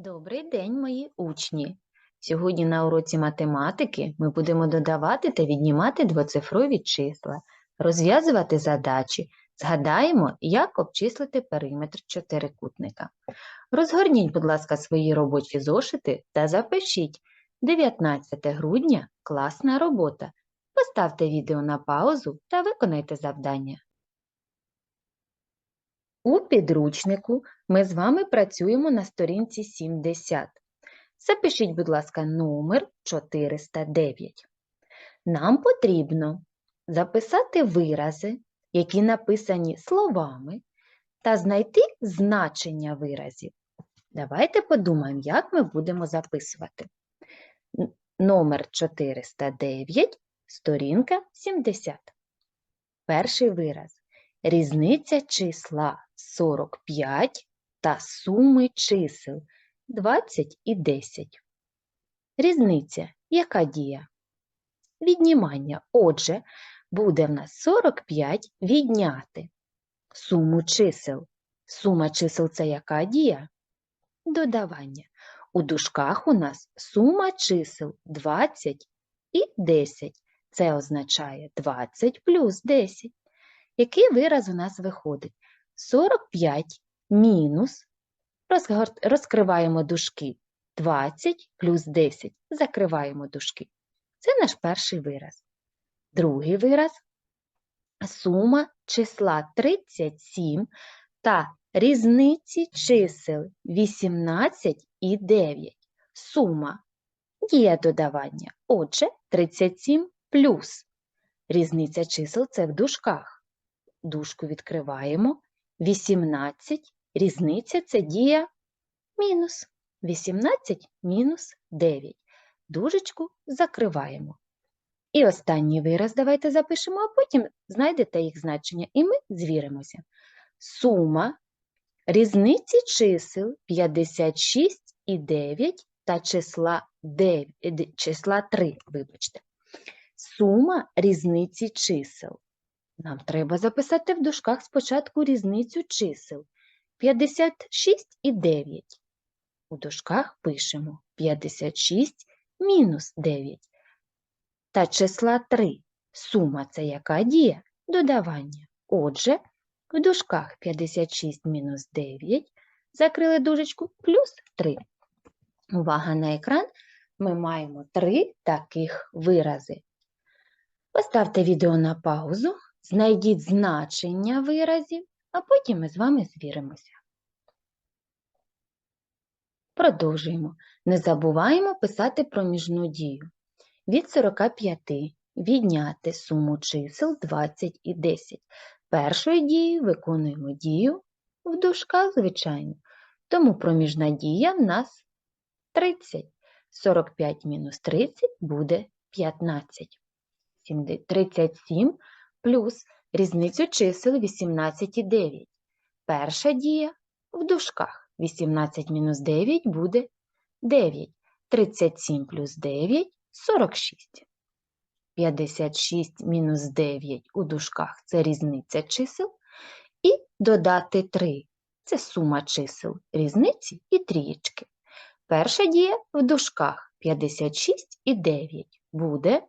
Добрий день, мої учні! Сьогодні на уроці математики ми будемо додавати та віднімати двоцифрові числа, розв'язувати задачі, згадаємо, як обчислити периметр чотирикутника. Розгорніть, будь ласка, свої робочі зошити та запишіть 19 грудня класна робота. Поставте відео на паузу та виконайте завдання. У підручнику ми з вами працюємо на сторінці 70. Запишіть, будь ласка, номер 409. Нам потрібно записати вирази, які написані словами, та знайти значення виразів. Давайте подумаємо, як ми будемо записувати. Номер 409, сторінка 70. Перший вираз. Різниця числа 45 та суми чисел 20 і 10. Різниця. Яка дія? Віднімання. Отже, буде в нас 45 відняти суму чисел. Сума чисел це яка дія? Додавання. У дужках у нас сума чисел 20 і 10. Це означає 20 плюс 10. Який вираз у нас виходить? 45 мінус, розкриваємо дужки, 20 плюс 10, закриваємо дужки. Це наш перший вираз. Другий вираз – сума числа 37 та різниці чисел 18 і 9. Сума дія додавання. Отже, 37 плюс. Різниця чисел – це в дужках дужку відкриваємо. 18, різниця це дія мінус. 18 мінус 9. Дужечку закриваємо. І останній вираз давайте запишемо, а потім знайдете їх значення, і ми звіримося. Сума різниці чисел 56 і 9 та числа, 9, е, числа 3, вибачте. Сума різниці чисел. Нам треба записати в дужках спочатку різницю чисел 56 і 9. У дужках пишемо 56 мінус 9 та числа 3. Сума це яка дія? Додавання. Отже, в дужках 56 мінус 9 закрили дужечку плюс 3. Увага на екран. Ми маємо три таких вирази. Поставте відео на паузу, знайдіть значення виразів, а потім ми з вами звіримося. Продовжуємо. Не забуваємо писати проміжну дію. Від 45 відняти суму чисел 20 і 10. Першою дією виконуємо дію в дужках, звичайно. Тому проміжна дія в нас 30. 45 мінус 30 буде 15. 37 плюс різницю чисел 18 і 9. Перша дія в дужках. 18 мінус 9 буде 9. 37 плюс 9 – 46. 56 мінус 9 у дужках – це різниця чисел. І додати 3 – це сума чисел різниці і трієчки. Перша дія в дужках 56 і 9 буде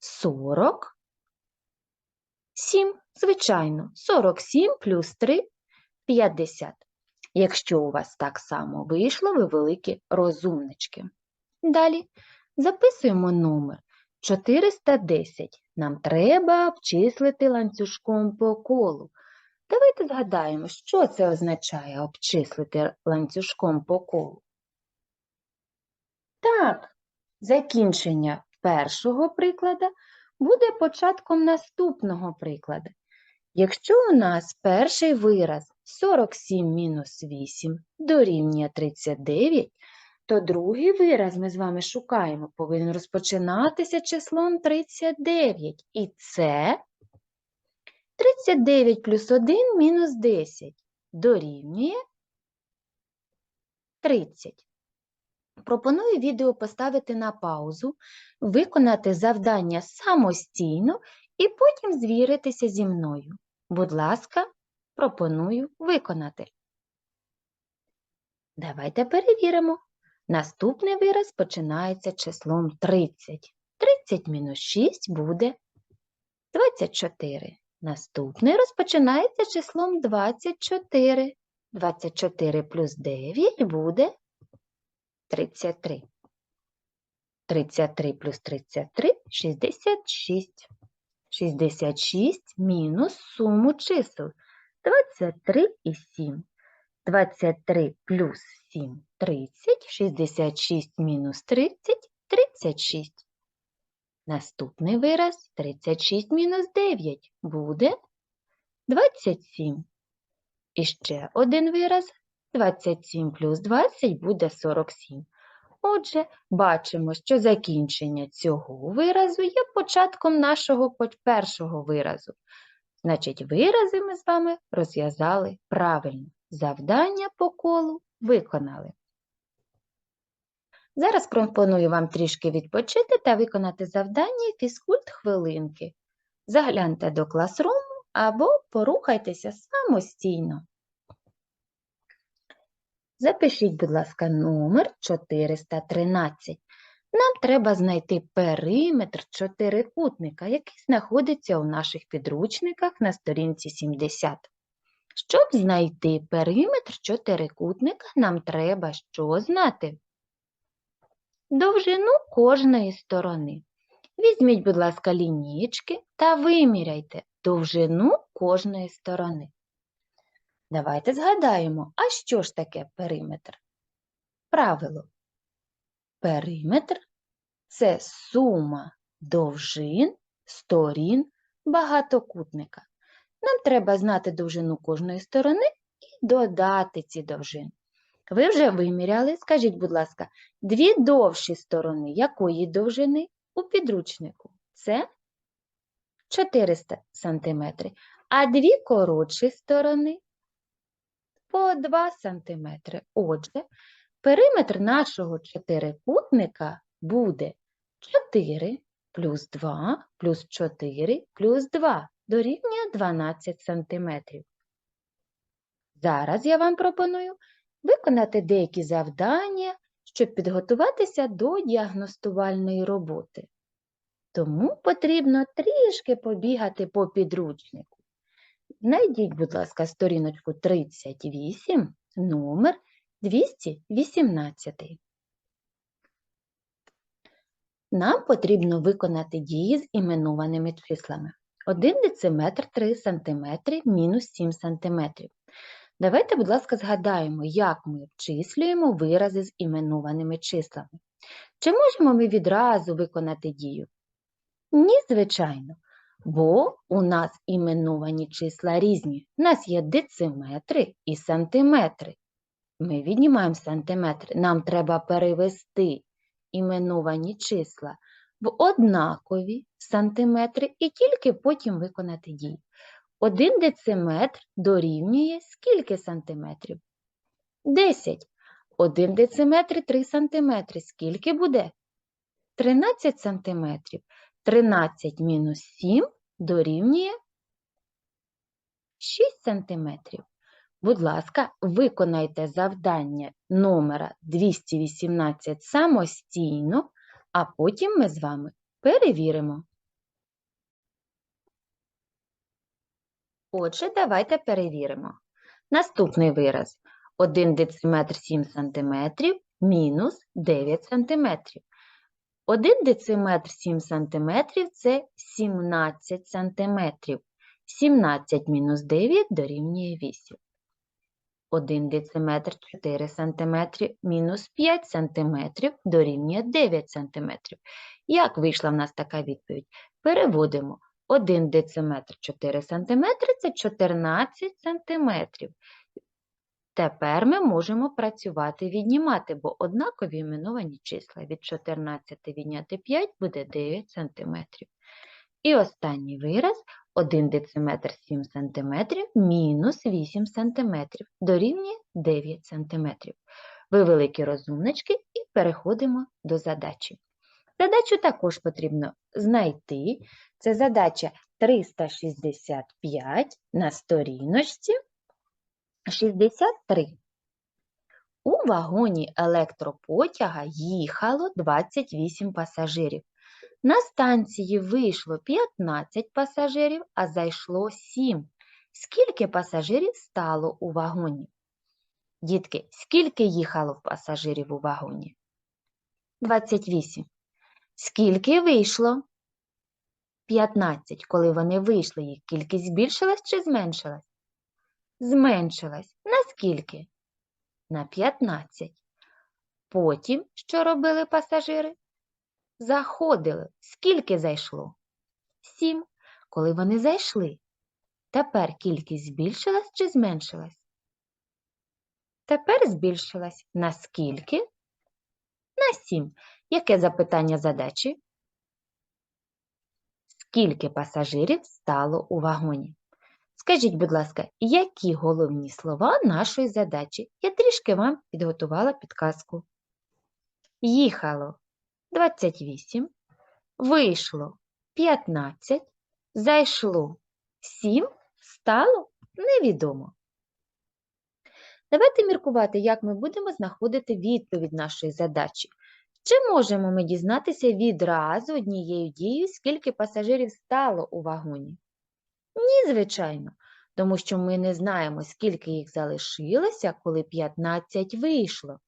47. Звичайно, 47 плюс 3 – 50. Якщо у вас так само вийшло, ви великі розумнички. Далі записуємо номер 410. Нам треба обчислити ланцюжком по колу. Давайте згадаємо, що це означає обчислити ланцюжком по колу. Так, закінчення першого приклада буде початком наступного прикладу. Якщо у нас перший вираз 47 мінус 8 дорівнює 39, то другий вираз ми з вами шукаємо, повинен розпочинатися числом 39. І це 39 плюс 1 мінус 10 дорівнює 30. Пропоную відео поставити на паузу, виконати завдання самостійно і потім звіритися зі мною. Будь ласка, пропоную виконати. Давайте перевіримо. Наступний вираз починається числом 30. 30 мінус 6 буде 24. Наступний розпочинається числом 24. 24 плюс 9 буде 33. 33 плюс 33 – 66. 66 мінус суму чисел 23 і 7. 23 плюс 7 – 30. 66 мінус 30 – 36. Наступний вираз 36 мінус 9 буде 27. І ще один вираз 27 плюс 20 буде 47. Отже, бачимо, що закінчення цього виразу є початком нашого першого виразу. Значить, вирази ми з вами розв'язали правильно. Завдання по колу виконали. Зараз пропоную вам трішки відпочити та виконати завдання фізкульт хвилинки. Загляньте до класруму або порухайтеся самостійно. Запишіть, будь ласка, номер 413. Нам треба знайти периметр чотирикутника, який знаходиться у наших підручниках на сторінці 70. Щоб знайти периметр чотирикутника, нам треба що знати? Довжину кожної сторони. Візьміть, будь ласка, лінійки та виміряйте довжину кожної сторони. Давайте згадаємо, а що ж таке периметр? Правило. Периметр – це сума довжин сторін багатокутника. Нам треба знати довжину кожної сторони і додати ці довжини. Ви вже виміряли, скажіть, будь ласка, дві довші сторони якої довжини у підручнику? Це 400 см, а дві коротші сторони по 2 см. Отже, периметр нашого чотирикутника буде 4 плюс 2 плюс 4 плюс 2 дорівнює 12 см. Зараз я вам пропоную виконати деякі завдання, щоб підготуватися до діагностувальної роботи. Тому потрібно трішки побігати по підручнику. Знайдіть, будь ласка, сторіночку 38, номер 218. Нам потрібно виконати дії з іменованими числами. 1 дециметр 3 см мінус 7 см. Давайте, будь ласка, згадаємо, як ми обчислюємо вирази з іменованими числами. Чи можемо ми відразу виконати дію? Ні, звичайно, бо у нас іменовані числа різні. У нас є дециметри і сантиметри. Ми віднімаємо сантиметри. Нам треба перевести іменовані числа в однакові сантиметри і тільки потім виконати дію. Один дециметр дорівнює скільки сантиметрів? 10. Один дециметр – 3 сантиметри. Скільки буде? 13 сантиметрів. 13 мінус 7 дорівнює 6 сантиметрів. Будь ласка, виконайте завдання номера 218 самостійно, а потім ми з вами перевіримо. Отже, давайте перевіримо. Наступний вираз. 1 дециметр 7 см мінус 9 см. 1 дециметр 7 см – це 17 см. 17 мінус 9 дорівнює 8. 1 дециметр 4 см мінус 5 см дорівнює 9 см. Як вийшла в нас така відповідь? Переводимо. 1 дециметр 4 см – це 14 см. Тепер ми можемо працювати віднімати, бо однакові іменовані числа. Від 14 відняти 5 буде 9 см. І останній вираз 1 дециметр 7 см мінус 8 см дорівнює 9 см. Ви великі розумнички і переходимо до задачі. Задачу також потрібно знайти. Це задача 365 на сторіночці 63. У вагоні електропотяга їхало 28 пасажирів. На станції вийшло 15 пасажирів, а зайшло 7. Скільки пасажирів стало у вагоні? Дітки, скільки їхало пасажирів у вагоні? 28. Скільки вийшло? 15. Коли вони вийшли, їх кількість збільшилась чи зменшилась? Зменшилась. На скільки? На 15. Потім, що робили пасажири? Заходили. Скільки зайшло? 7. Коли вони зайшли, тепер кількість збільшилась чи зменшилась? Тепер збільшилась. На скільки? На 7. Яке запитання задачі? Скільки пасажирів стало у вагоні? Скажіть, будь ласка, які головні слова нашої задачі? Я трішки вам підготувала підказку. Їхало 28, вийшло 15, зайшло 7, стало невідомо. Давайте міркувати, як ми будемо знаходити відповідь нашої задачі. Чи можемо ми дізнатися відразу однією дією, скільки пасажирів стало у вагоні? Ні, звичайно, тому що ми не знаємо, скільки їх залишилося, коли 15 вийшло.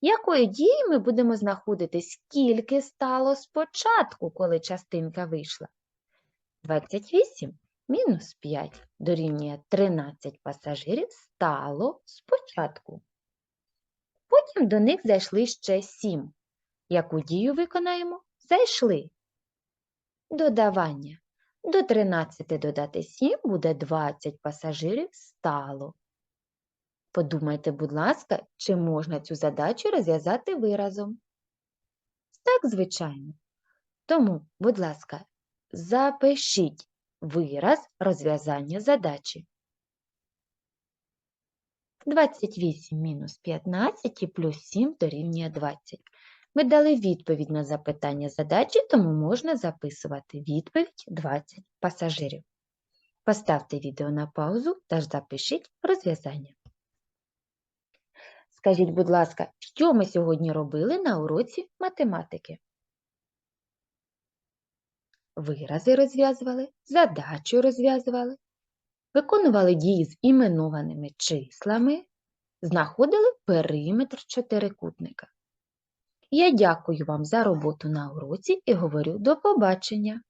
Якою дією ми будемо знаходити, скільки стало спочатку, коли частинка вийшла? 28 мінус 5 дорівнює 13 пасажирів стало спочатку. Потім до них зайшли ще 7. Яку дію виконаємо? Зайшли. Додавання. До 13 додати 7 буде 20 пасажирів стало. Подумайте, будь ласка, чи можна цю задачу розв'язати виразом? Так, звичайно. Тому, будь ласка, запишіть вираз розв'язання задачі. 28 мінус 15 і плюс 7 дорівнює 20. Ми дали відповідь на запитання задачі, тому можна записувати відповідь 20 пасажирів. Поставте відео на паузу та ж запишіть розв'язання. Скажіть, будь ласка, що ми сьогодні робили на уроці математики? Вирази розв'язували, задачу розв'язували, виконували дії з іменованими числами, знаходили периметр чотирикутника. Я дякую вам за роботу на уроці і говорю до побачення!